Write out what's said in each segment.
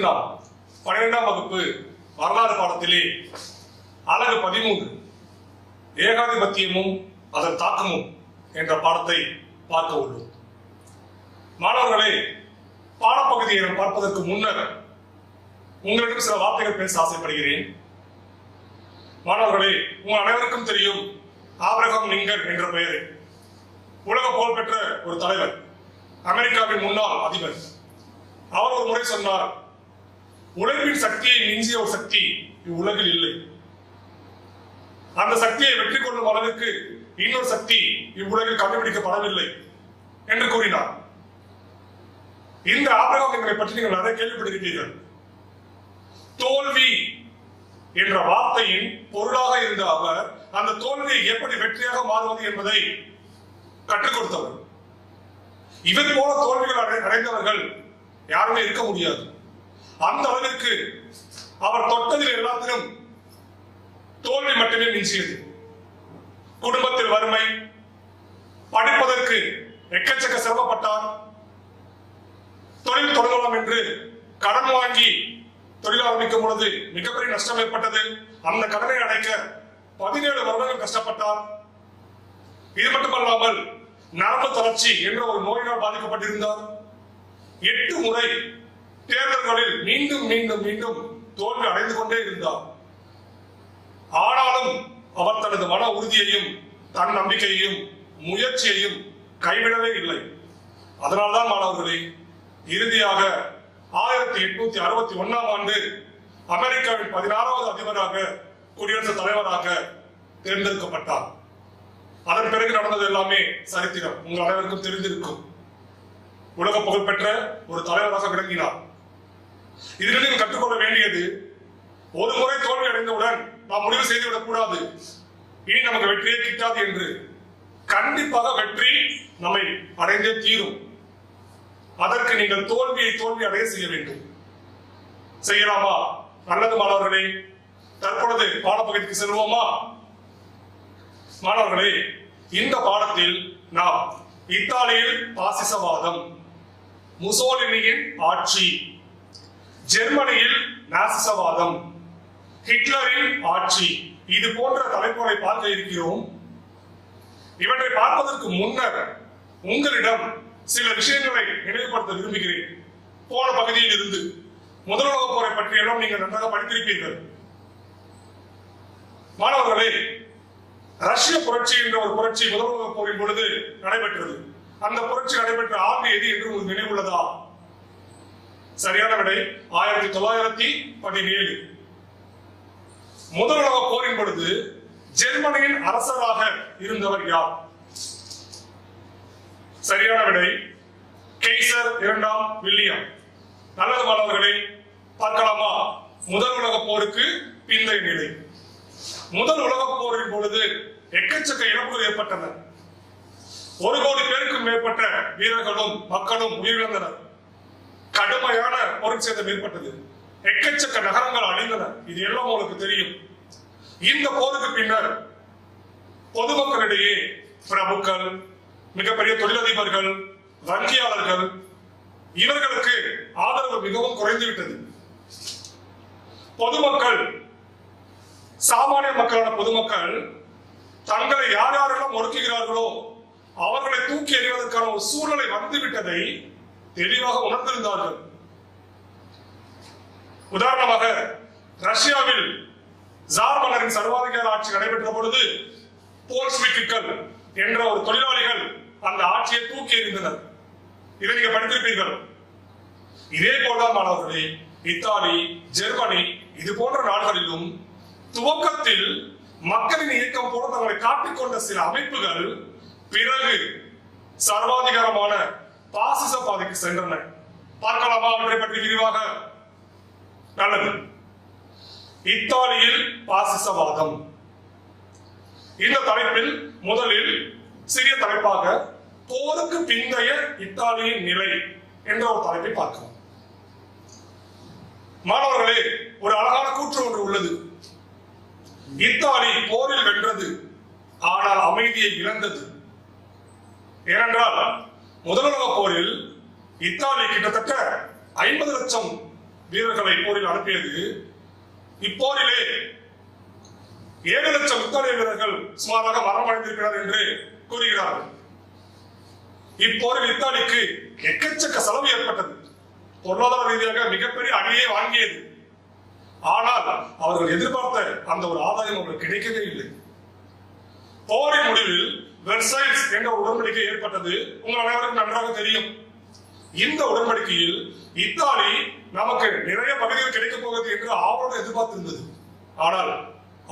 இன்று பனிரெண்டாம் வகுப்பு வரலாறு பாடத்திலே அழகு பதிமூன்று. ஏகாதிபத்தியமும் அதன் தாக்கமும் என்ற பாடத்தை பார்க்க உள்ளோம். மாணவர்களே பாடப்பகுதியை பார்ப்பதற்கு முன்னர் உங்களிடம் சில வார்த்தைகள் பேச ஆசைப்படுகிறேன். மாணவர்களே உங்கள் அனைவருக்கும் தெரியும் ஆபிரகாம் லிங்கன் என்ற பெயர். உலக புகழ்பெற்ற ஒரு தலைவர் அமெரிக்காவின் முன்னாள் அதிபர். அவர் ஒரு முறை சொன்னார் உழைப்பின் சக்தியை மிஞ்சிய ஒரு சக்தி இவ்வுலகில் இல்லை. அந்த சக்தியை வெற்றி கொள்ளும் அளவுக்கு இன்னொரு சக்தி இவ்வுலகில் கண்டுபிடிக்கப்படவில்லை என்று கூறினார். இந்த ஆபிரகாம் பற்றி நீங்கள் நிறைய கேள்விப்பட்டிருப்பீர்கள் தோல்வி என்ற வார்த்தையின் பொருளாக இருந்த அவர் அந்த தோல்வியை எப்படி வெற்றியாக மாறுவது என்பதை கற்றுக் கொடுத்தவர். இவர் போல தோல்விகள் அடை- அடைந்தவர்கள் யாருமே இருக்க முடியாது. அந்த அளவிற்கு அவர் தொட்டதில் எல்லாத்திலும் தோல்வி மட்டுமே மிஞ்சியது. குடும்பத்தில் வறுமை படிப்பதற்கு எக்கச்சக்க சிரமப்பட்டார் தொழில் தொடங்கலாம் என்று கடன் வாங்கி தொழில் ஆரம்பிக்கும் பொழுது மிகப்பெரிய நஷ்டம் ஏற்பட்டது. அந்த கடனை அடைக்க பதினேழு வருடங்கள் கஷ்டப்பட்டார் இது மட்டுமல்லாமல் நரம்பு தளர்ச்சி என்ற ஒரு நோயினால் பாதிக்கப்பட்டிருந்தார் எட்டு முறை தேர்தல்களில் மீண்டும் மீண்டும் மீண்டும். தோல்வி அடைந்து கொண்டே இருந்தார். ஆனாலும் அவர் தனது மன உறுதியையும் தன் நம்பிக்கையையும் முயற்சியையும் கைவிடவே இல்லை. அதனால்தான் மாணவர்களே இறுதியாக ஆயிரத்தி எட்நூத்தி அறுபத்தி ஒன்னாம் ஆண்டு அமெரிக்காவின் பதினாறாவது அதிபராக குடியரசுத் தலைவராக தேர்ந்தெடுக்கப்பட்டார். அதன் பிறகு நடந்தது எல்லாமே சரித்திரம். உங்கள் அனைவருக்கும் தெரிந்திருக்கும். உலக புகழ்பெற்ற ஒரு தலைவராக விளங்கினார். இதிலிருந்து நீங்கள் கற்றுக்கொள்ள வேண்டியது ஒரு முறை தோல்வி அடைந்தவுடன் நாம் முடிவு செய்துவிடக் கூடாது. இனி நமக்கு வெற்றியே கிட்டாது என்று. கண்டிப்பாக வெற்றி நம்மை அடைந்தே தீரும். அதற்கு நீங்கள் தோல்வியை தோல்வி அடைய செய்ய வேண்டும். செய்யலாமா? நல்லது மாணவர்களே. தற்பொழுது பாடப்பகுதிக்கு செல்வோமா? மாணவர்களே இந்த பாடத்தில் நாம் இத்தாலியில் பாசிசவாதம் முசோலினியின் ஆட்சி ஜெர்மனியில் நாசிசவாதம். ஹிட்லரின் ஆட்சி. இது போன்ற தலைப்புகளை பார்க்க இருக்கிறோம். இவற்றை பார்ப்பதற்கு முன்னர் உங்களிடம் சில விஷயங்களை நினைவுபடுத்த விரும்புகிறேன். போன பகுதியில் இருந்து முதல் உலகப் போரை பற்றியெல்லாம் நீங்கள் நன்றாக படித்திருப்பீர்கள். மாணவர்களே ரஷ்ய புரட்சி என்ற ஒரு புரட்சி முதல் உலகப் போரின் பொழுது நடைபெற்றது. அந்த புரட்சி நடைபெற்ற ஆண்டு எது என்று உங்களுக்கு நினைவுள்ளதா? சரியான விடை ஆயிரத்தி தொள்ளாயிரத்தி பதினேழு. முதல் உலக போரின் பொழுது ஜெர்மனியின் அரசராக இருந்தவர் யார்? சரியான விடை கெய்சர் இரண்டாம் வில்லியம். நல்லது மாணவர்களை பார்க்கலாமா? முதல் உலகப் போருக்கு பிந்தைய நிலை. முதல் உலக போரின் பொழுது எக்கச்சக்க இழப்புகள் ஏற்பட்டன. ஒரு கோடி பேருக்கும் மேற்பட்ட வீரர்களும் மக்களும் உயிரிழந்தனர். கடுமையான பொருட்சேதம் ஏற்பட்டது. எக்கச்சக்க நகரங்கள் அழிந்தன. இது எல்லாம் உங்களுக்கு தெரியும். இந்த போருக்கு பின்னர் பொதுமக்களிடையே பிரபுக்கள் மிகப்பெரிய தொழிலதிபர்கள் வங்கியாளர்கள் இவர்களுக்கு ஆதரவு மிகவும் குறைந்து விட்டது பொதுமக்கள் சாமானிய மக்களான பொதுமக்கள் தங்களை யார் யாரெல்லாம் ஒடுக்குகிறார்களோ அவர்களை தூக்கி எறிவதற்கான ஒரு சூழ்நிலை வந்துவிட்டதை தெளிவாக உணர்ந்திருந்தார்கள். உதாரணமாக ரஷ்யாவில் ஜார் மன்னரின் சர்வாதிகார ஆட்சி நடைபெற்ற பொழுது போல்ஸ்விக்குகள் என்ற ஒரு தொழிலாளிகள் அந்த ஆட்சியை தூக்கி எறிந்தனர். இதை நீங்க படித்திருப்பீர்கள். இதே போல்தான் மாணவர்களே இத்தாலி ஜெர்மனி இது போன்ற நாடுகளிலும் துவக்கத்தில் மக்களின் இயக்கம் போல தங்களை காட்டிக்கொண்ட சில அமைப்புகள் பிறகு சர்வாதிகாரமான பாசிச பாதைக்கு சென்றன. பார்க்கலாமா அவற்றை பற்றி விரிவாக? நல்லது. இத்தாலியில் பாசிசவாதம் இந்த தலைப்பில் முதலில் சிறிய தலைப்பாக போருக்கு பிந்தைய இத்தாலியின் நிலை என்ற ஒரு தலைப்பை பார்க்கலாம். மாணவர்களே ஒரு அழகான கூற்று ஒன்று உள்ளது. இத்தாலி போரில் வென்றது ஆனால் அமைதியை இழந்தது. ஏனென்றால் முதல் போரில் இத்தாலி கிட்டத்தட்ட ஐம்பது லட்சம் வீரர்களை போரில் அனுப்பியது. இப்போரிலே ஏழு லட்சம் இத்தாலிய வீரர்கள் சுமாராக மரணமடைந்திருக்கிறார் என்று கூறுகிறார்கள் இப்போரில் இத்தாலிக்கு எக்கச்சக்க செலவு ஏற்பட்டது. பொருளாதார ரீதியாக மிகப்பெரிய அடியை வாங்கியது. ஆனால் அவர்கள் எதிர்பார்த்த அந்த ஒரு ஆதாயம் அவர்களுக்கு கிடைக்கவே இல்லை. போரின் முடிவில் வெர்சைல்ஸ் என்ற உடன்படிக்கை ஏற்பட்டது உங்கள் அனைவருக்கும் நன்றாக தெரியும். இந்த உடன்படிக்கையில் இத்தாலி நமக்கு நிறைய பகுதிகள் கிடைக்கப் போகிறது என்று ஆவலுடன் எதிர்பார்த்திருந்தது. ஆனால்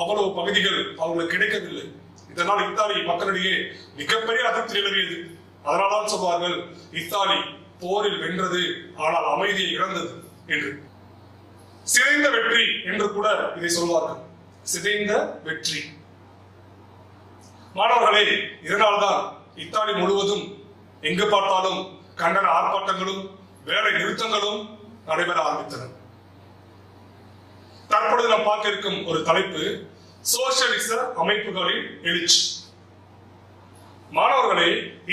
அவ்வளவு பகுதிகள் அவர்களுக்கு கிடைக்கவில்லை. இதனால் இத்தாலி மக்களிடையே மிகப்பெரிய அதிருப்தி நிலவியது. அதனால்தான் சொல்வார்கள் இத்தாலி போரில் வென்றது ஆனால் அமைதியை இழந்தது என்று. சிதைந்த வெற்றி என்று கூட இதை சொல்வார்கள். சிதைந்த வெற்றி. மாணவர்களே இதனால்தான் இத்தாலி முழுவதும் எங்கு பார்த்தாலும் கண்டன ஆர்ப்பாட்டங்களும் வேலை நிறுத்தங்களும் நடைபெற ஆரம்பித்தன. தற்பொழுது நாம் பார்க்க இருக்கும் ஒரு தலைப்பு சோசியலிச அமைப்புகளின் எழுச்சி. மாணவர்களே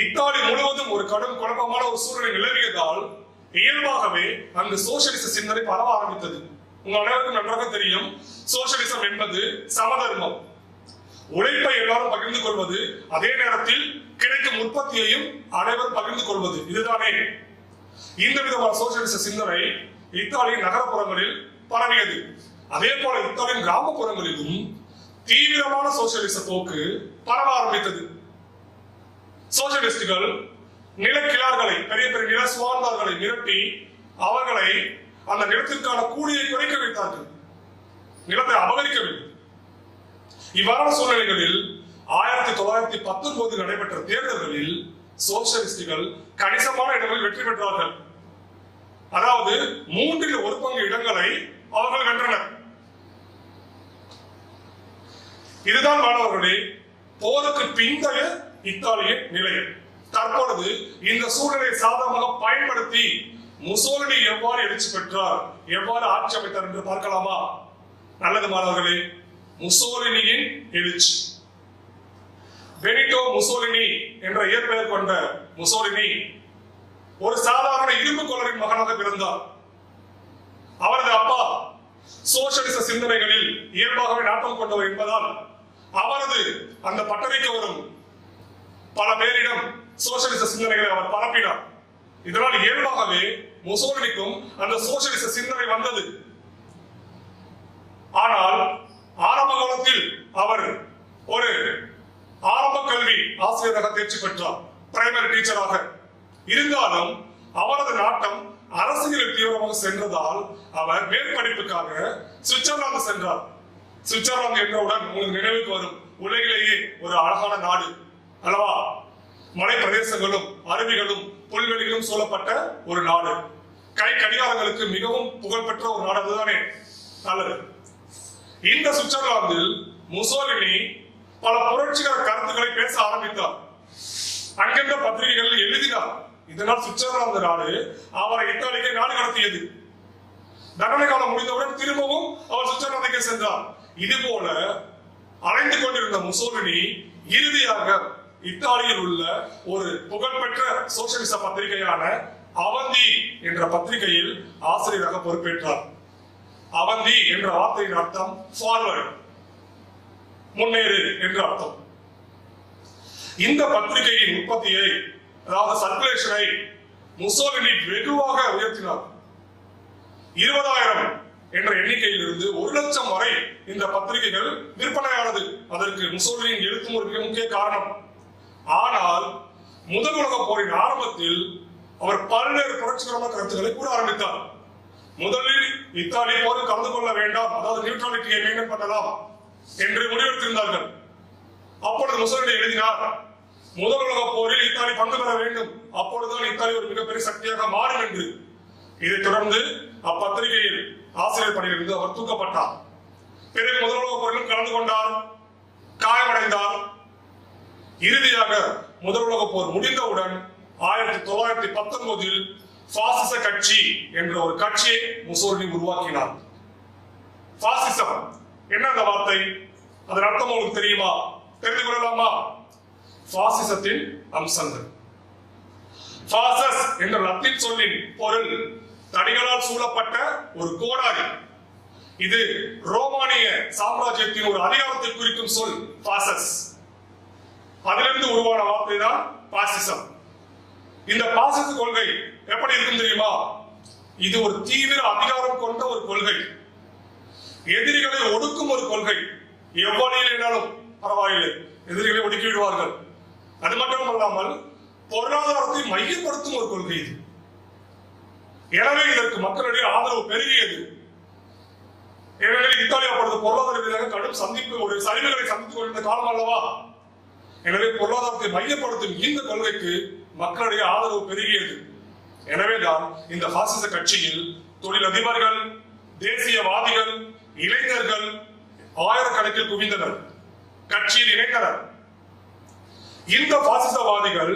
இத்தாலி முழுவதும் ஒரு கடும் குழப்பமான ஒரு சூழ்நிலை நிலவியதால் இயல்பாகவே அங்கு சோசியலிச சிந்தனை பரவ ஆரம்பித்தது. உங்க அனைவருக்கும் நன்றாக தெரியும் சோசியலிசம் என்பது சமதர்மம். உழைப்பை எல்லாரும் பகிர்ந்து கொள்வது அதே நேரத்தில் கிடைக்கும் உற்பத்தியையும் அனைவரும் பகிர்ந்து கொள்வது. இதுதானே. இந்த விதமான சோசியலிச சிந்தனை இத்தாலியின் நகரப்புறங்களில் பரவியது. அதே போல இத்தாலியின் கிராமப்புறங்களிலும் தீவிரமான சோசியலிச போக்கு பரவ ஆரம்பித்தது. சோசியலிஸ்டுகள் நிலக்கிழார்களை பெரிய பெரிய நில சுவார்ந்தார்களை மிரட்டி அவர்களை அந்த நிலத்திற்கான கூலியை குறைக்க வைத்தார்கள். நிலத்தை அபகரிக்கவில்லை. இவ்வாறான சூழ்நிலைகளில் ஆயிரத்தி தொள்ளாயிரத்தி பத்தொன்பது நடைபெற்ற தேர்தல்களில் சோசியலிஸ்டுகள் கணிசமான இடங்களில் வெற்றி பெற்றார்கள். அதாவது மூன்றில் ஒரு பங்கு இடங்களை அவர்கள் வென்றனர். இதுதான் மாணவர்களே போருக்கு பிந்தைய இத்தாலியின் நிலை. தற்பொழுது இந்த சூழலை சாதகமாக பயன்படுத்தி முசோலினி எவ்வாறு எழுச்சி பெற்றார் எவ்வாறு ஆட்சி அமைத்தார் என்று பார்க்கலாமா? நல்லது மாணவர்களே முசோலினியின் எழுச்சி. பெனிட்டோ முசோலினி என்ற இயற்பெயர் கொண்ட முசோலினி ஒரு சாதாரண இரும்பு கொள்ளரின் மகனாக பிறந்தார். அவரது அப்பா சோசியலிச சிந்தனைகளில் இயல்பாகவே நாட்டம் கொண்டவர் என்பதால் அவரது அந்த பட்டறைக்கு வரும் பல பேரிடம் சோசியலிச சிந்தனைகளை அவர் பரப்பினார். இதனால் இயல்பாகவே முசோலினிக்கும் அந்த சோசியலிச சிந்தனை வந்தது. ஆனால் காலத்தில் அவர் ஒரு ஆரம்ப கல்வி ஆசிரியராக தேர்ச்சி பெற்றார் பிரைமரி டீச்சராக இருந்தாலும் அவரது நாட்டம் அரசியலில் தீவிரமாக சென்றதால் அவர் மேற்படிப்புக்காக சுவிட்சர்லாந்து சென்றார். சுவிட்சர்லாந்து என்றவுடன் உங்களுக்கு நினைவுக்கு வரும் உலகிலேயே ஒரு அழகான நாடு அல்லவா? மலை பிரதேசங்களும் அருவிகளும் புல்வெளிகளும் சூழப்பட்ட ஒரு நாடு. கை கடிகாரங்களுக்கு மிகவும் புகழ்பெற்ற ஒரு நாடு அதுதானே? நல்லது. இந்த சுவிட்சர்லாந்தில் முசோலினி பல புரட்சிகர கருத்துக்களை பேச ஆரம்பித்தார். அங்கிருந்த பத்திரிகைகள் எழுதினார். இதனால் சுவிட்சர்லாந்து நாடு அவரை இத்தாலிக்கு நாடு கடத்தியது. தண்டனை காலம் முடிந்தவுடன் திரும்பவும் அவர் சுவிட்சர்லாந்துக்கு சென்றார். இது போல அலைந்து கொண்டிருந்த முசோலினி இறுதியாக இத்தாலியில் உள்ள ஒரு புகழ்பெற்ற சோசியலிச பத்திரிகையான அவந்தி என்ற பத்திரிகையில் ஆசிரியராக பொறுப்பேற்றார். அவந்தி என்ற வார்த்தையின் அர்த்தம் ஃபார்வர்ட் முன்னேறு என்று அர்த்தம். இந்த பத்திரிகையின் உற்பத்தியை அதாவது சர்க்குலேஷனை முசோலினி வெகுவாக உயர்த்தினார். இருபதாயிரம் என்ற எண்ணிக்கையில் இருந்து ஒரு லட்சம் வரை இந்த பத்திரிகைகள் விற்பனையானது. அதற்கு முசோலினியின் எழுத்தும் ஒரு மிக முக்கிய காரணம். ஆனால் முதல் உலக போரின் ஆரம்பத்தில் அவர் பல்வேறு புரட்சிகரமான கருத்துக்களை கூட ஆரம்பித்தார். முதலில் இத்தாலி போது கலந்து கொள்ள வேண்டாம். அதாவது நியூட்ரலிட்டியை மெயின்டைன் பண்ணலாம் என்று முடிவெடுத்திருந்தார்கள். அப்பொழுது முசோலினி எழுதினார் முதல் உலக போரில் இத்தாலி பங்கு பெற வேண்டும். அப்பொழுதுதான் இத்தாலி ஒரு மிகப்பெரிய சக்தியாக மாறும் என்று. இதைத் தொடர்ந்து அப்பத்திரிகையில் ஆசிரியர் பணியிலிருந்து அவர் தூக்கப்பட்டார். பிறகு முதல் உலக போரிலும் கலந்து கொண்டார் காயமடைந்தார். இறுதியாக முதல் உலக போர் முடிந்தவுடன் ஆயிரத்தி தொள்ளாயிரத்தி பத்தொன்பதில் பாசிச கட்சி என்ற ஒரு கட்சியை முசோலினி உருவாக்கினார். பாசிசம். என்ன அந்த வார்த்தை? அதன் அர்த்தம் உங்களுக்கு தெரியுமா? தெரிந்து கொள்ளலாமா? பாசிசத்தின் அம்சங்கள். பாசஸ் என்ற லத்தீன் சொல்லின் பொருள் தடிகளால் சூழப்பட்ட ஒரு கோடாரி. இது ரோமானிய சாம்ராஜ்யத்தின் ஒரு அதிகாரத்தை குறிக்கும் சொல் பாசஸ். அதிலிருந்து உருவான வார்த்தை தான் பாசிசம். இந்த பாசிச கொள்கை எப்படி இருக்கும் தெரியுமா? இது ஒரு தீவிர அதிகாரம் கொண்ட ஒரு கொள்கை. எதிரிகளை ஒடுக்கும் ஒரு கொள்கை. எவ்வழியில் என்றாலும் பரவாயில்லை. எதிரிகளை ஒடுக்கி விடுவார்கள். அது மட்டும் அல்லாமல் பொருளாதாரத்தை மையப்படுத்தும் ஒரு கொள்கை இது. எனவே இதற்கு மக்களுடைய ஆதரவு பெருகியது. எனவே இத்தாலி அப்பொழுது பொருளாதார ரீதியாக கடும் சந்திப்பு ஒரு சரிவுகளை சந்தித்துக் கொண்டிருந்த காலம் அல்லவா? எனவே பொருளாதாரத்தை மையப்படுத்தும் இந்த கொள்கைக்கு மக்களுடைய ஆதரவு பெருகியது. எனவேதான் இந்த பாசிச கட்சியில் தொழிலதிபர்கள் தேசியவாதிகள் இளைஞர்கள் ஆயிரக்கணக்கில் குவிந்தனர். கட்சியில் இணைந்தனர். இந்த பாசிசவாதிகள்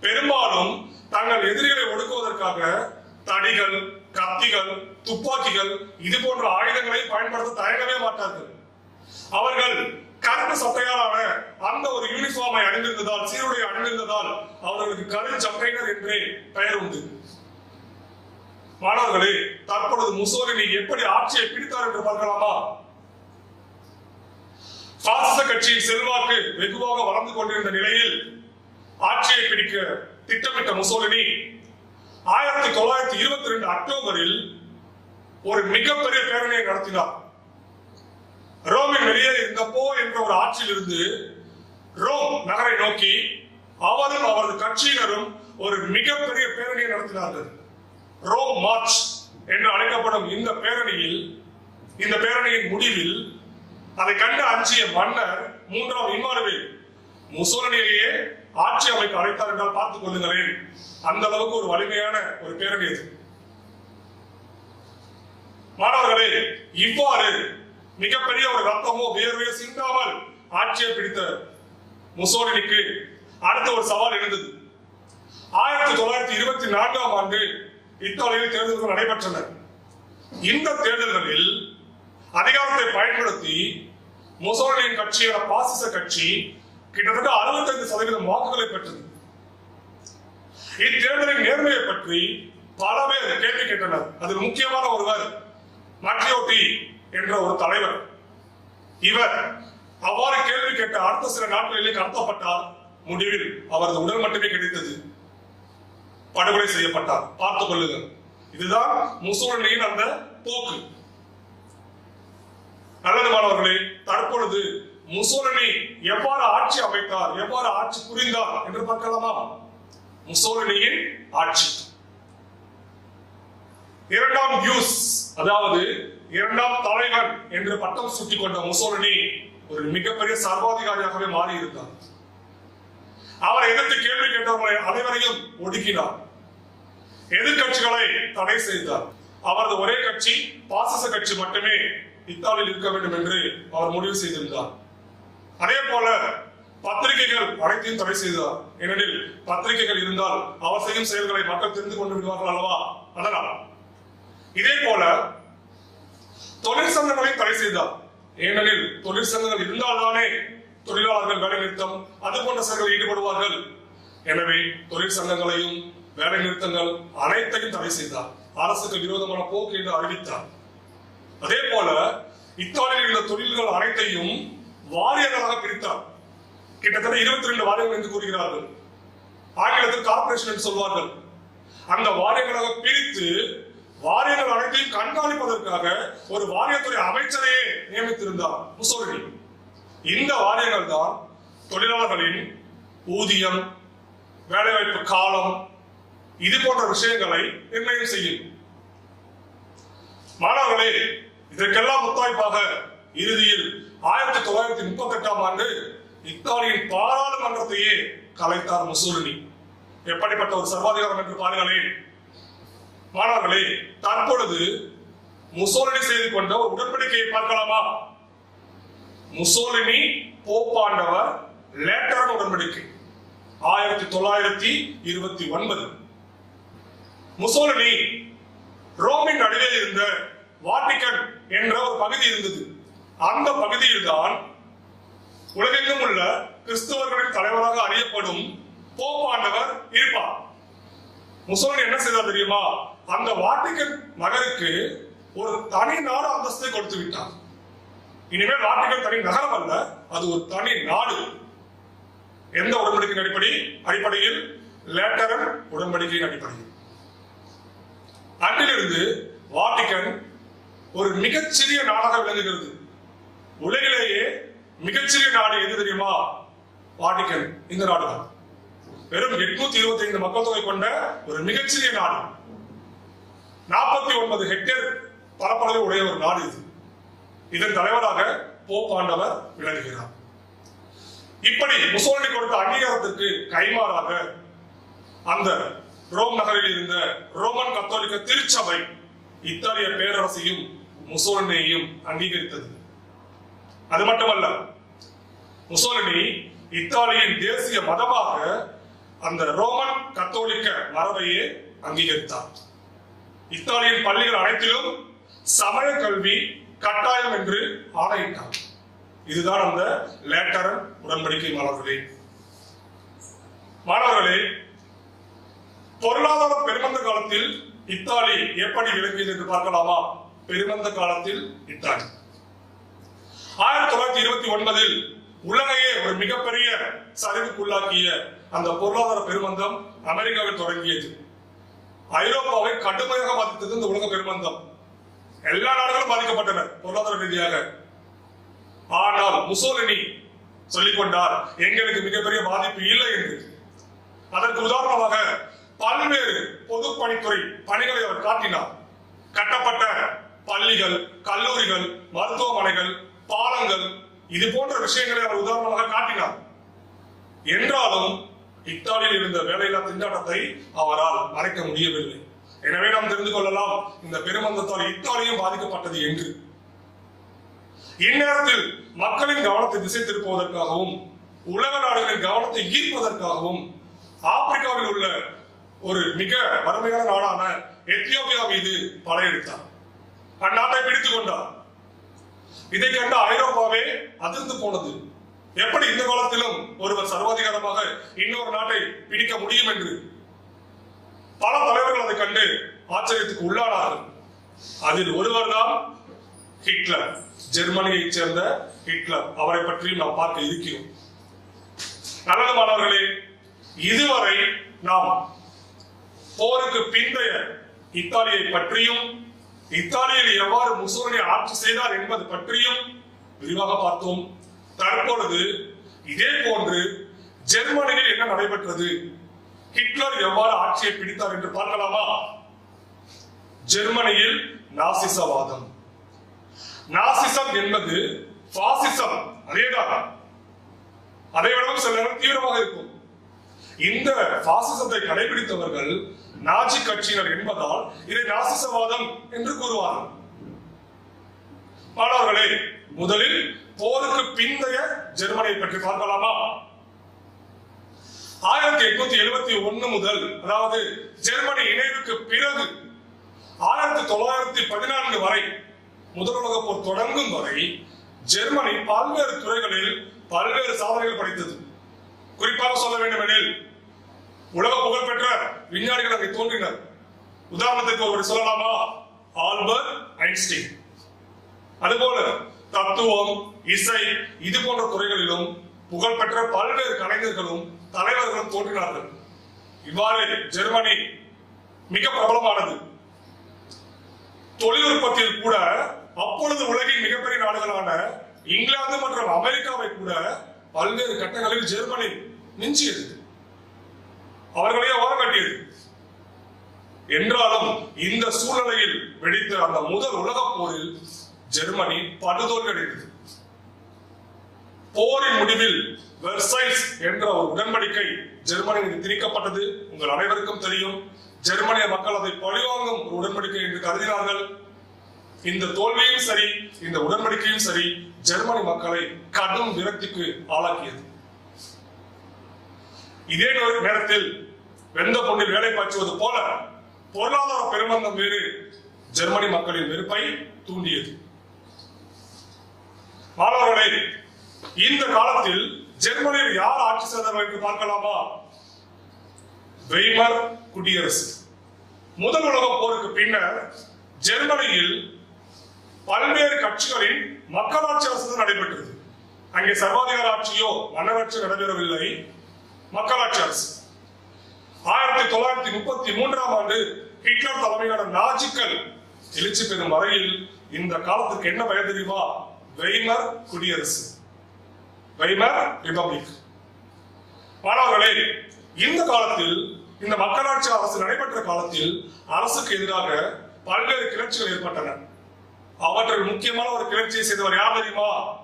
பெரும்பாலும் தங்கள் எதிரிகளை ஒடுக்குவதற்காக தடிகள் கத்திகள் துப்பாக்கிகள் இது போன்ற ஆயுதங்களை பயன்படுத்த தயங்கவே மாட்டார்கள். அவர்கள் கருப்பு சட்டையாலான அந்த ஒரு யூனிஃபார்மை அணிந்திருந்ததால் சீருடை அணிந்திருந்ததால் அவர்களுக்கு கரு சட்டையினர் என்றே பெயர் உண்டு. மாணவர்களே தற்பொழுது முசோலினி எப்படி ஆட்சியை பிடித்தார் என்று பார்க்கலாமா? பாசிச கட்சியின் செல்வாக்கு வெகுவாக வளர்ந்து கொண்டிருந்த நிலையில் ஆட்சியை பிடிக்க திட்டமிட்ட முசோலினி ஆயிரத்தி தொள்ளாயிரத்தி இருபத்தி ரெண்டு அக்டோபரில் ஒரு மிகப்பெரிய பேரணியை நடத்தினார். ரோமின் வெளியே இருந்தப்போ என்ற ஒரு ஆட்சியில் இருந்து ரோம் நகரை நோக்கி அவரும் அவரது கட்சியினரும் ஒரு மிகப்பெரிய பேரணியை நடத்தினார்கள். ரோம் மார்ச் என்று அழைக்கப்படும் இந்த பேரணியில் இந்த பேரணியின் முடிவில் அதை கண்டு அஞ்சிய மன்னர் மூன்றாம் இம்மானுவேல் முசோலனியையே ஆட்சி அமைக்க அழைத்தார் என்றால் பார்த்துக் கொள்ளுங்களேன். அந்த அளவுக்கு ஒரு வலிமையான ஒரு பேரணி அது. மாணவர்களே இவ்வாறு மிகப்பெரிய ஒரு ரத்தமோ வேர்வையோ சிந்தாமல் ஆட்சியை பிடித்த முசோலினிக்கு அடுத்த ஒரு சவால் இருந்தது. ஆயிரத்தி தொள்ளாயிரத்தி இருபத்தி நான்காம் ஆண்டு இத்தாலியில் தேர்தல்கள் நடைபெற்றன. இந்த தேர்தல்களில் அதிகாரத்தை பயன்படுத்தி முசோலினியின் கட்சியான பாசிச கட்சி கிட்டத்தட்ட அறுபத்தைந்து சதவீதம் வாக்குகளை பெற்றது. இத்தேர்தலின் நேர்மையை பற்றி பல பேர் கேள்வி கேட்டனர். அதில் முக்கியமான ஒருவர் மட்ரியோட்டி என்ற ஒரு தலைவர். இவர் அவ்வாறு கேள்வி கேட்ட அடுத்த சில நாட்களிலே கடத்தப்பட்டார். முடிவில் அவரது உடல் மட்டுமே கிடைத்தது. படுகொலை செய்யப்பட்டார். பார்த்துக் கொள்ளுங்கள். இதுதான் முசோலினியின் அந்த போக்கு. நல்லது மாணவர்களே தற்பொழுது முசோலினி எவ்வாறு ஆட்சி அமைத்தார் எவ்வாறு ஆட்சி புரிந்தார் என்று பார்க்கலாமா? முசோலினியின் ஆட்சி. இரண்டாம் யூஸ் அதாவது இரண்டாம் தலைவன் என்று பட்டம் சூட்டிக் கொண்ட முசோலினி ஒரு மிகப்பெரிய சர்வாதிகாரியாகவே மாறி இருந்தார் அவர் எதிர்த்து கேள்வி கேட்டவர்களை அனைவரையும் ஒடுக்கினார். எதிர்கட்சிகளை தடை செய்தார். அவரது ஒரே கட்சி பாசிச கட்சி மட்டுமே இத்தாலியில் இருக்க வேண்டும் என்று அவர் முடிவு செய்திருந்தார். அதே போல பத்திரிகைகள் அனைத்தையும் தடை செய்தார். ஏனெனில் பத்திரிகைகள் இருந்தால் அவர் செய்யும் செயல்களை மக்கள் தெரிந்து கொண்டு விடுவார்கள் அல்லவா? அதனால். இதே போல தொழிற்சங்கங்களை தடை செய்தார். ஏனெனில் தொழிற்சங்கங்கள் இருந்தால்தானே தொழிலாளர்கள் வேலை நிறுத்தம் அது போன்ற சங்கங்கள் ஈடுபடுவார்கள். எனவே தொழிற்சங்கங்களையும் வேலை நிறுத்தங்கள் அனைத்தையும் தடை செய்தார். அரசுக்கு விரோதமான போக்கு என்று அறிவித்தார். அதே போல இத்தாலியில் இருந்த தொழில்கள் அனைத்தையும் வாரியங்களாக பிரித்தார். கிட்டத்தட்ட இருபத்தி ரெண்டு வாரியங்கள் என்று கூறுகிறார்கள். ஆங்கிலத்தில் கார்பரேஷன் என்று சொல்வார்கள். அந்த வாரியங்களாக பிரித்து வாரியங்கள் அனைத்தையும் கண்காணிப்பதற்காக ஒரு வாரியத்துறை அமைச்சரையே நியமித்திருந்தார் முசோலினி இந்த வாரியங்கள் தான் தொழிலாளர்களின் ஊதியம் வேலைவாய்ப்பு காலம் இது போன்ற விஷயங்களை நிர்ணயம் செய்யும். மாணவர்களே இதற்கெல்லாம் முத்தாய்ப்பாக இறுதியில் ஆயிரத்தி தொள்ளாயிரத்தி முப்பத்தி எட்டாம் ஆண்டு இத்தாலியின் பாராளுமன்றத்தையே கலைத்தார் முசூலினி எப்படிப்பட்ட ஒரு சர்வாதிகாரம் என்று பாருங்களேன். மாணவர்களே தற்பொழுது முசோலினி செய்து கொண்ட ஒரு உடன்படிக்கையை பார்க்கலாமா? முசோலினி போப்பாண்டவர் லேட்டரன் உடன்படிக்கை. ஆயிரத்தி தொள்ளாயிரத்தி இருபத்தி ஒன்பது. முசோலினி ரோமின் நடுவே இருந்த வாட்டிகன் என்ற ஒரு பகுதி இருந்தது. அந்த பகுதியில் தான் உலகெங்கும் உள்ள கிறிஸ்தவர்களின் தலைவராக அறியப்படும் போப்பாண்டவர் இருப்பார். முசோலினி என்ன செய்தார் தெரியுமா? அந்த வாட்டிகன் நகருக்கு ஒரு தனி நாடு அந்தஸ்தை கொடுத்து விட்டார் இனிமேல் வாட்டிகன் தனி நகரம் அல்ல அது ஒரு தனி நாடு. எந்த உடன்படிக்கையின் அடிப்படை அடிப்படையில் லேட்டரன் உடன்படிக்கையின் அடிப்படையில். அன்றிலிருந்து வாட்டிகன் ஒரு மிகச்சிறிய நாடாக விளங்குகிறது. உலகிலேயே மிகச்சிறிய நாடு எது தெரியுமா? வாட்டிகன் இந்த நாடு தான் வெறும் எட்நூத்தி இருபத்தி ஐந்து மக்கள் தொகை கொண்ட ஒரு மிகச்சிறிய நாடு. நாற்பத்தி ஒன்பது ஹெக்டேர் பரப்பளவை உடைய ஒரு நாடு இது. இதன் தலைவராக போப் ஆண்டவர் விளங்குகிறார். இப்படி முசோலினி கொடுத்த அங்கீகாரத்திற்கு கைமாறாக அந்த ரோம் நகரில் இருந்த ரோமன் கத்தோலிக்க திருச்சபை இத்தாலிய பேரரசையும் முசோலினியையும் அங்கீகரித்தது. அது மட்டுமல்ல முசோலினி இத்தாலியின் தேசிய மதமாக அந்த ரோமன் கத்தோலிக்க மரபையே அங்கீகரித்தார். இத்தாலியின் பள்ளிகள் அனைத்திலும் சமய கல்வி கட்டாயம் என்று ஆணையிட்டார். இதுதான் அந்த லேட்டரன் உடன்படிக்கை மாணவர்களே. மாணவர்களே பொருளாதார பெருமந்த காலத்தில் இத்தாலி எப்படி விளங்கியது என்று பார்க்கலாமா? பெருமந்த காலத்தில் இத்தாலி. ஆயிரத்தி தொள்ளாயிரத்தி இருபத்தி ஒன்பதில் உலகையே ஒரு மிகப்பெரிய சரிவுக்குள்ளாக்கிய அந்த பொருளாதார பெருமந்தம் அமெரிக்காவில் தொடங்கியது. ஐரோப்பாவை கடுமையாக பாதித்தது இந்த உலக பெருமந்தம். எல்லா நாடுகளும் பாதிக்கப்பட்டன பொருளாதார ரீதியாக. ஆனால் முசோலினி சொல்லிக் கொண்டார் எங்களுக்கு மிகப்பெரிய பாதிப்பு இல்லை என்று. அதற்கு உதாரணமாக பல்வேறு பொதுப்பணித்துறை பணிகளை அவர் காட்டினார். கட்டப்பட்ட பள்ளிகள் கல்லூரிகள் மருத்துவமனைகள் பாலங்கள் இது போன்ற விஷயங்களை அவர் உதாரணமாக காட்டினார். என்றாலும் இத்தாலியில் இருந்த வேலையில்லா திண்டாட்டத்தை அவரால் மறைக்க முடியவில்லை. எனவே நாம் தெரிந்து கொள்ளலாம் இந்த பெருமந்தத்தால் இத்தாலியும் பாதிக்கப்பட்டது என்று. இந்நேரத்தில் மக்களின் கவனத்தை திசை திருப்புவதற்காகவும் உலக நாடுகளின் கவனத்தை ஈர்ப்பதற்காகவும் ஆப்பிரிக்காவில் உள்ள ஒரு மிக வறுமையான நாடான எத்தியோப்பியா மீது படையெடுத்தார். அந்நாட்டை பிடித்துக் கொண்டார். இதை கண்ட ஐரோப்பாவே அதிர்ந்து போனது. எப்படி இந்த காலத்திலும் ஒருவர் சர்வாதிகாரமாக இன்னொரு நாட்டை பிடிக்க முடியும் என்று பல தலைவர்கள் அதை கண்டு ஆச்சரியத்துக்கு உள்ளானார்கள். அதில் ஒருவர் தான் ஹிட்லர். ஜெர்மனியைச் சேர்ந்த ஹிட்லர். அவரை பற்றியும் நாம் பார்க்க இருக்கிறோம். நல்லது மாணவர்களே இதுவரை நாம் போருக்கு பிந்தைய இத்தாலியை பற்றியும் இத்தாலியில் எவ்வாறு முசோலினி ஆட்சி செய்தார் என்பது பற்றியும் விரிவாக பார்த்தோம். தற்பொழுது இதே போன்று ஜெர்மனியில் என்ன நடைபெற்றது? ஹிட்லர் எவ்வாறு ஆட்சியை பிடித்தார் என்று பார்க்கலாமா? ஜெர்மனியில் நாசிசவாதம். நாசிசம் என்பது பாசிசம் அதேதான். அதை விடவும் சில நேரம் தீவிரமாக இருக்கும். இந்த பாசிசத்தை கடைபிடித்தவர்கள் நாஜி கட்சியினர் என்பதால் இதை நாசிசவாதம் என்று கூறுவார்கள். மாணவர்களே முதலில் போருக்கு பிந்தைய ஜெர்மனியை பற்றி பார்க்கலாமா? ஆயிரத்தி எட்நூத்தி எழுபத்தி ஒண்ணு முதல் அதாவது ஜெர்மனி இணைவுக்கு பிறகு ஆயிரத்தி தொள்ளாயிரத்தி பதினான்கு வரை முதல் உலக போர் தொடங்கும் வரை ஜெர்மனி பல்வேறு துறைகளில் பல்வேறு சாதனைகள் படைத்தது. குறிப்பாக சொல்ல வேண்டுமெனில் உலக புகழ்பெற்ற விஞ்ஞானிகள் அங்கே தோன்றினர். உதாரணத்துக்கு ஒருவர் சொல்லலாமா? Albert Einstein. அதுபோல தத்துவம் இசை இது போன்ற துறைகளிலும் புகழ்பெற்ற பல்வேறு கலைஞர்களும் தலைவர்களும் தோன்றினார்கள். இவ்வாறு ஜெர்மனி மிக பிரபலமானது. தொழில் உற்பத்தியில் கூட அப்பொழுது உலகின் மிகப்பெரிய நாடுகளான இங்கிலாந்து மற்றும் அமெரிக்காவை கூட பல்வேறு கட்டங்களில் ஜெர்மனி மிஞ்சியது. அவர்களையே வர கட்டியது என்றாலும் இந்த சூழ்நிலையில் வெடித்த அந்த முதல் உலக போரில் ஜெர்மனி படுதோல்கடித்தது போரின் முடிவில் வெர்சைல்ஸ் என்ற ஒரு உடன்படிக்கை ஜெர்மனியில் திணிக்கப்பட்டது. உங்கள் அனைவருக்கும் தெரியும் ஜெர்மனிய மக்கள் அதை பழிவாங்கும் ஒரு உடன்படிக்கை என்று கருதினார்கள். இந்த தோல்வியும் சரி இந்த உடன்படிக்கையும் சரி ஜெர்மனி மக்களை கடும் விரக்திக்கு ஆளாக்கியது. இதே நேரத்தில் வெந்த பொண்ணில் வேலை பாய்ச்சுவது போல பொருளாதார பெருமந்தம் வேறு ஜெர்மனி மக்களின் வெறுப்பை தூண்டியது. மாணவர்களே இந்த காலத்தில் ஜெர்மனியில் யார் ஆட்சி செய்தார்கள் என்று பார்க்கலாமா? வெய்மர் குடியரசு முதல் உலக போருக்கு பின்னர் ஜெர்மனியில் பல்வேறு கட்சிகளின் மக்களாட்சி அரசு நடைபெற்றது. அங்கே சர்வாதிகார ஆட்சியோ மன்னராட்சியோ நடைபெறவில்லை. மக்களாட்சி அரசு. ஆயிரத்தி தொள்ளாயிரத்தி முப்பத்தி மூன்றாம் ஆண்டு ஹிட்லர் தலைமையிலான நாஜிக்கள் எழுச்சி பெறும் வரையில் இந்த காலத்துக்கு என்ன பெயர் தெரியுமா? வெய்மர் குடியரசு. Weimar Republic. மாணவர்களே இந்த காலத்தில் இந்த மக்களாட்சி அரசு நடைபெற்ற காலத்தில் அரசுக்கு எதிராக பல்வேறு கிளர்ச்சிகள் ஏற்பட்டன. அவற்றில் முக்கியமான ஒரு கிளர்ச்சியை செய்தவர் யார் தெரியுமா?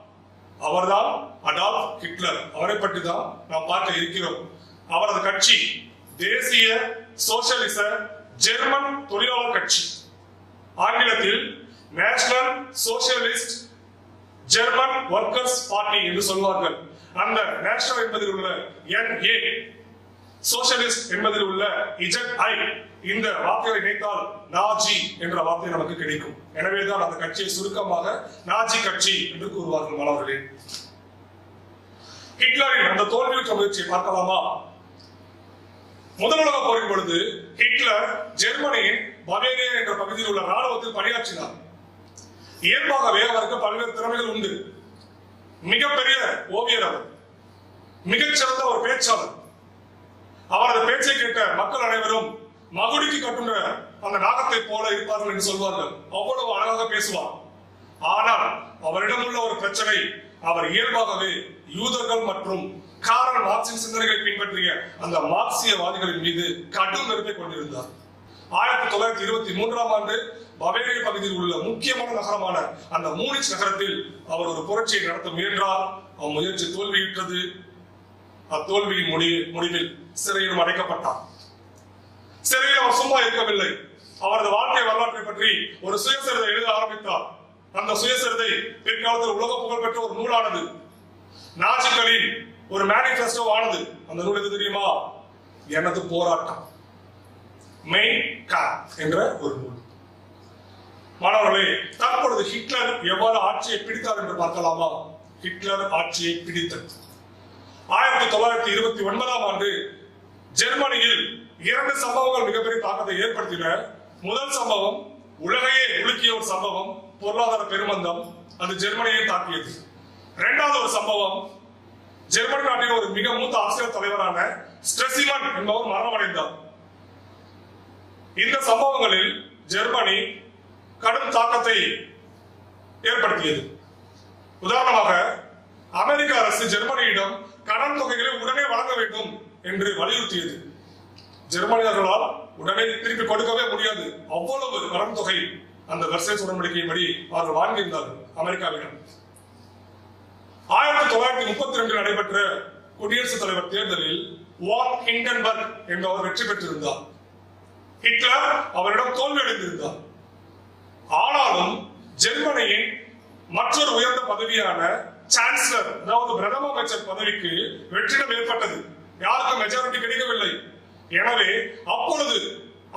அவர்தான் அடால்ஃப் ஹிட்லர். அவரை பற்றி தான் நாம் பார்க்க இருக்கிறோம். அவரது கட்சி தேசிய சோசியலிச ஜெர்மன் தொழிலாளர் கட்சி. ஆங்கிலத்தில் national socialist German workers party என்று சொல்வார்கள். அந்த நேஷனல் என்பதில் உள்ள என் ஏ சோசியலிஸ்ட் என்பதில் உள்ள இஜட் ஐ இந்த வார்த்தையை இணைத்தால் நாஜி என்ற வார்த்தை நமக்கு கிடைக்கும். எனவேதான் அந்த கட்சியை சுருக்கமாக நாஜி கட்சி என்று கூறுவார்கள் மாணவர்களே. ஹிட்லரின் அந்த தோல்வியுற்ற முயற்சியை பார்க்கலாமா? முதல் உலக போரின் பொழுது ஹிட்லர் ஜெர்மனியின் பவேரியா என்ற பகுதியில் உள்ள ராணுவத்தில் பணியாற்றினார். இயல்பாகவே அவருக்கு பல்வேறு திறமைகள் உண்டு. மிகப்பெரிய ஓவியர் அவர். மிகச்சிறந்த ஒரு பேச்சாளர். அவரது பேச்சை கேட்ட மக்கள் அனைவரும் மகுடிக்கு கட்டுண்ட அந்த நாகத்தை போல இருப்பார்கள் என்று சொல்வார்கள். அவ்வளவு அழகாக பேசுவார். ஆனால் அவரிடம் உள்ள ஒரு பிரச்சனை அவர் இயல்பாகவே யூதர்கள் மற்றும் காரல் மார்க்சின் சிந்தனைகளை பின்பற்றிய அந்த மார்க்சியவாதிகளின் மீது கடும் வெறுப்பை கொண்டிருந்தார். ஆயிரத்தி தொள்ளாயிரத்தி இருபத்தி மூன்றாம் ஆண்டு பவேரிய பகுதியில் உள்ள முக்கியமான நகரமான அந்த மூனிச் நகரத்தில் அவர் ஒரு புரட்சியை நடத்த முயன்றார். அம்முயற்சி தோல்வியுற்றது. அத்தோல்வியின் முடி முடிவில் சிறையிலும் அடைக்கப்பட்டார். சிறையில் அவர் சும்மா இருக்கவில்லை. அவரது வாழ்க்கை வரலாற்றை பற்றி ஒரு சுயசரிதை எழுத ஆரம்பித்தார். அந்த சுயசரிதை பிற்காலத்தில் உலக புகழ் பெற்ற ஒரு நூலானது. நாஜிக்களின் ஒரு மேனிபெஸ்டோ ஆனது அந்த நூல் எது தெரியுமா? எனது போராட்டம். மெயின் கா என்ற ஒரு நூல் மாணவர்களே தற்பொழுது ஹிட்லர் எவ்வாறு ஆட்சியை பிடித்தார் என்று பார்க்கலாமா? ஹிட்லர் ஆட்சியை பிடித்தது. ஆயிரத்தி தொள்ளாயிரத்தி இருபத்தி ஒன்பதாம் ஆண்டு ஜெர்மனியில் இரண்டு சம்பவங்கள் மிகப்பெரிய தாக்கத்தை ஏற்படுத்தின. முதல் சம்பவம் உலகையே உலுக்கிய ஒரு சம்பவம் பொருளாதார பெருமந்தம் அது ஜெர்மனியை தாக்கியது. இரண்டாவது ஒரு சம்பவம் ஜெர்மனி நாட்டின் ஒரு மிக மூத்த ஆசிரியர் தலைவரான ஸ்ட்ரெசிமன் என்பவர் மரணமடைந்தார். இந்த சம்பவங்களில் ஜெர்மனி கடும் தாக்கத்தை ஏற்படுத்தியது. உதாரணமாக அமெரிக்க அரசு ஜெர்மனியிடம் கடன் தொகைகளை உடனே வழங்க வேண்டும் என்று வலியுறுத்தியது. ஜெர்மனியர்களால் உடனே திருப்பி கொடுக்கவே முடியாது. அவ்வளவு கடன் தொகை அந்த வெர்சைஸ் உடன்படிக்கையின்படி அவர்கள் வாங்கியிருந்தார்கள் அமெரிக்காவிடம். ஆயிரத்தி தொள்ளாயிரத்தி முப்பத்தி ரெண்டில் நடைபெற்ற குடியரசுத் தலைவர் தேர்தலில் வான் ஹிண்டன்பர்க் என்பவர் வெற்றி பெற்றிருந்தார். ஹிட்லர் அவரிடம் தோல்வி அடைந்திருந்தார். ஆனாலும் ஜெர்மனியின் மற்றொரு உயர்ந்த பதவியான சான்சலர் அதாவது பிரதம அமைச்சர் பதவிக்கு வெற்றிடம் ஏற்பட்டது. யாருக்கும் மெஜாரிட்டி கிடைக்கவில்லை. எனவே அப்பொழுது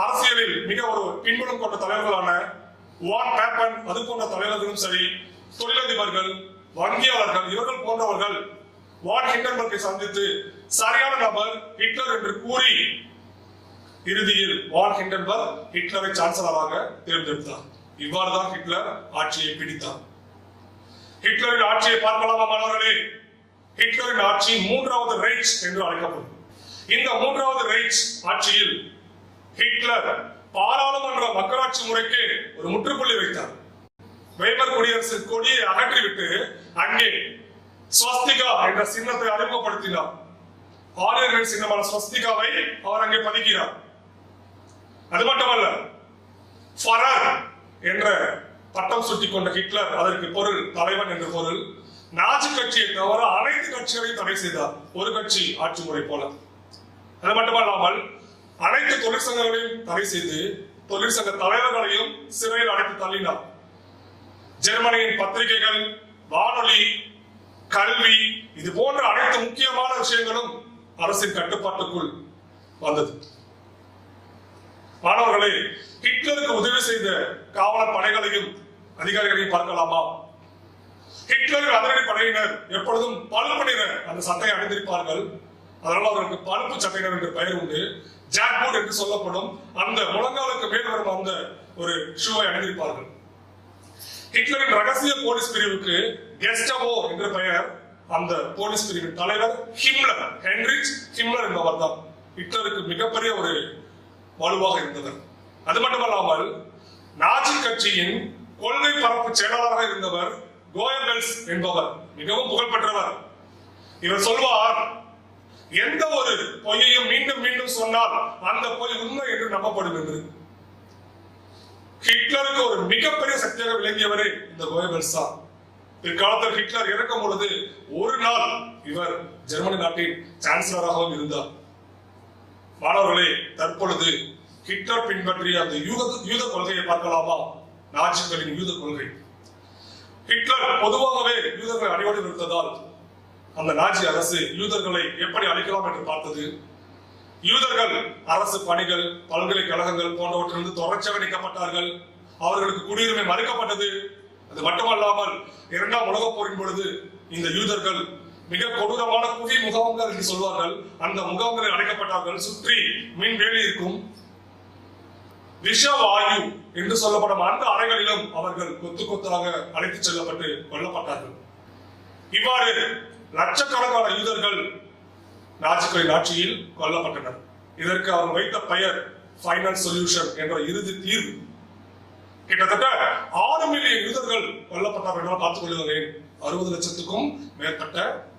அரசியலில் மிக ஒரு பின்புலம் கொண்ட தலைவர்களான வான் பேப்பன் அது போன்ற தலைவர்களும் சரி தொழிலதிபர்கள் வங்கியாளர்கள் இவர்கள் போன்றவர்கள் வான் ஹிண்டன்பர்க்கை சந்தித்து சரியான நபர் ஹிட்லர் என்று கூறி இறுதியில் வான் ஹிண்டன்பர்க் ஹிட்லரை சான்சலராக தேர்ந்தெடுத்தார். இவ்வாறுதான் ஹிட்லர் ஆட்சியை பிடித்தார். ஹிட்லரின் ஆட்சியை பார்க்கலாமா மாணவர்களே? ஹிட்லரின் ஆட்சி மூன்றாவது ரைட்ஸ் என்று அழைக்கப்படும். இந்த மூன்றாவது ரைட்ஸ் ஆட்சியில் ஹிட்லர் பாராளுமன்ற மக்களாட்சி முறைக்கு ஒரு முற்றுப்புள்ளி வைத்தார். வைமர் குடியரசு கொடியை அகற்றிவிட்டு அங்கே ஸ்வஸ்திகா என்ற சின்னத்தை அறிமுகப்படுத்தினார். ஆரியர்களின் சின்னமான ஸ்வஸ்திகாவை அவர் அங்கே பதிக்கிறார். அது மட்டுமல்ல ஃபரர் என்ற பட்டம் சுட்டிக் கொண்ட ஹிட்லர் அதற்கு பொருள் தலைவன் என்று பொருள் நாஜி கட்சியை தவிர அனைத்து கட்சிகளையும் தடை செய்தார். ஒரு கட்சி ஆட்சி முறை போல. அது மட்டுமல்லாமல் அனைத்து தொழிற்சங்கங்களையும் தடை செய்து தொழிற்சங்க தலைவர்களையும் சிறையில் அடைத்து தள்ளினார். ஜெர்மனியின் பத்திரிகைகள் வானொலி கல்வி இது போன்ற அனைத்து முக்கியமான விஷயங்களும் அரசின் கட்டுப்பாட்டுக்குள் வந்தது. மாணவர்களே ஹிட்லருக்கு உதவி செய்த காவலர் படைகளையும் அதிகாரிகளையும் பார்க்கலாமா? ஹிட்லர் அதிரடி படையினர் எப்பொழுதும் பழுப்பு நிற அந்த சட்டையை அணிந்திருப்பார்கள். அதனால் அவருக்கு பழுப்பு சட்டையினர் என்ற பெயர் உண்டு. ஜாக்போர்ட் என்று சொல்லப்படும் அந்த முழங்காலுக்கு மேல் வரும் அந்த ஒரு ஷூவை அணிந்திருப்பார்கள். ஹிட்லரின் ரகசிய போலீஸ் பிரிவுக்கு கெஸ்டபோ என்ற பெயர். அந்த போலீஸ் பிரிவின் தலைவர் ஹிம்லர் ஹென்ரிச் ஹிம்லர் என்பவர் தான் ஹிட்லருக்கு மிகப்பெரிய ஒரு வலுவாக இருந்தவர் அது மட்டுமல்லாமல் நாஜி கட்சியின் கொள்கை பரப்பு செயலாளராக இருந்தவர் கோயபெல்ஸ் என்பவர் மிகவும் புகழ்பெற்றவர். இவர் சொல்வார் எந்த ஒரு பொய்யையும் மீண்டும் மீண்டும் சொன்னால் அந்த பொய் உண்மை என்று நம்பப்படும் என்று ஹிட்லருக்கு ஒரு மிகப்பெரிய சக்தியாக விளங்கியவரே இந்த கோயபெல்ஸ் தான். பிற்காலத்தில் ஹிட்லர் இறக்கும் பொழுது ஒரு நாள் இவர் ஜெர்மனி நாட்டின் சான்சலராகவும் இருந்தார். மாணவர்களே தற்பொழுது ஹிட்லர் பின்பற்றிய அந்த யூத யூத கொள்கையை பார்க்கலாமா? நாஜிக்களின் யூத கொள்கை. ஹிட்லர் பொதுவாகவே யூதர்களை அடியோடு நிறுத்ததால் அந்த நாஜி அரசு யூதர்களை எப்படி அழிக்கலாம் என்று பார்த்தது? யூதர்கள் அரசு பணிகள் பல்கலைக்கழகங்கள் போன்றவற்றிலிருந்து தொடர்ச்சவணிக்கப்பட்டார்கள் அவர்களுக்கு குடியுரிமை மறுக்கப்பட்டது. அது மட்டுமல்லாமல் இரண்டாம் உலகப் போரின் பொழுது இந்த யூதர்கள் மிக கொடூரமான குவி முகாம்கள் என்று சொல்வார்கள். அந்த முகாம்களில் அடைக்கப்பட்டார்கள். சுற்றி மின் வேலி இருக்கும். விஷவாயு என்று சொல்லப்படும் அந்த அறைகளிலும் அவர்கள் கொத்து கொத்தாக அழைத்துச் செல்லப்பட்டு கொல்லப்பட்டார்கள். இவ்வாறு லட்சக்கணக்கான யூதர்கள் நாஜிக்களின் ஆட்சியில் கொல்லப்பட்டனர். இதற்கு அவர் வைத்த பெயர் ஃபைனல் சொல்யூஷன் என்ற இறுதி தீர்வு. கிட்டத்தட்ட ஆறு மில்லியன் யூதர்கள் கொல்லப்பட்டார்கள் என்றால் பார்த்துக் கொள்ளுங்களேன். அறுபது லட்சத்துக்கும் மேற்பட்ட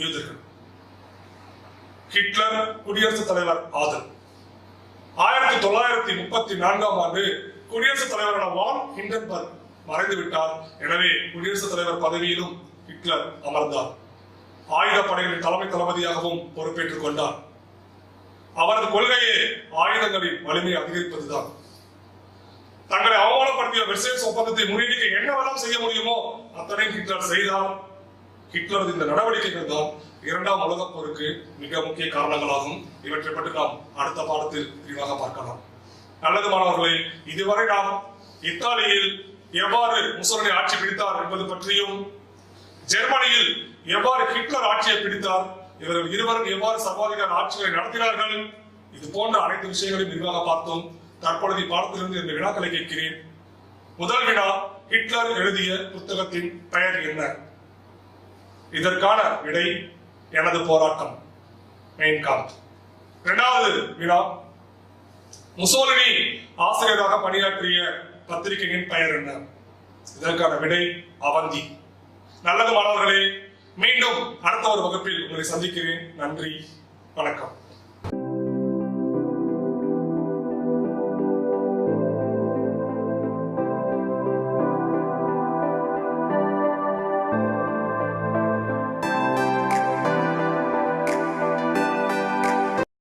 யூதர்கள் ஹிட்லர் குடியரசுத் தலைவர் ஆதல் ஆயிரத்தி தொள்ளாயிரத்தி முப்பத்தி நான்காம் ஆண்டு குடியரசுத் தலைவரான வான் ஹிண்டன்பர்க் மறைந்து விட்டார் எனவே குடியரசுத் தலைவர் பதவியிலும் ஹிட்லர் அமர்ந்தார். ஆயுத படைகளின் தலைமை தளபதியாகவும் பொறுப்பேற்றுக் கொண்டார். அவரது கொள்கையே ஆயுதங்களின் வலிமை அதிகரிப்பதுதான். தங்களை அவமானப்படுத்திய வெர்சேல்ஸ் ஒப்பந்தத்தை முறியடிக்க என்னவெல்லாம் செய்ய முடியுமோ அத்தனை ஹிட்லர் செய்தார். ஹிட்லரது இந்த நடவடிக்கைகள் தான் இரண்டாம் உலகப் போருக்கு மிக முக்கிய காரணங்களாகும். இவற்றை பற்றி நாம் அடுத்த பாடத்தில் விரிவாக பார்க்கலாம். நல்லது மாணவர்களே இதுவரை நாம் இத்தாலியில் எவ்வாறு முசோலினி ஆட்சி பிடித்தார் என்பது பற்றியும் ஜெர்மனியில் எவ்வாறு ஹிட்லர் ஆட்சியை பிடித்தார் இவர்கள் இருவரும் எவ்வாறு சர்வாதிகார ஆட்சிகளை நடத்தினார்கள் இது போன்ற அனைத்து விஷயங்களையும் விரிவாக பார்த்தோம். தற்பொழுது பாடத்திலிருந்து இந்த வினாக்களை கேட்கிறேன். முதல் வினா ஹிட்லர் எழுதிய புத்தகத்தின் பெயர் என்ன? இதற்கான விடை எனது போராட்டம் மெயின் காந்த் இரண்டாவது வினா. முசோலினி ஆசிரியராக பணியாற்றிய பத்திரிகையின் பெயர் என்ன? இதற்கான விடை அவந்தி. நல்லது மாணவர்களே மீண்டும் அடுத்த ஒரு வகுப்பில் உங்களை சந்திக்கிறேன். நன்றி வணக்கம்.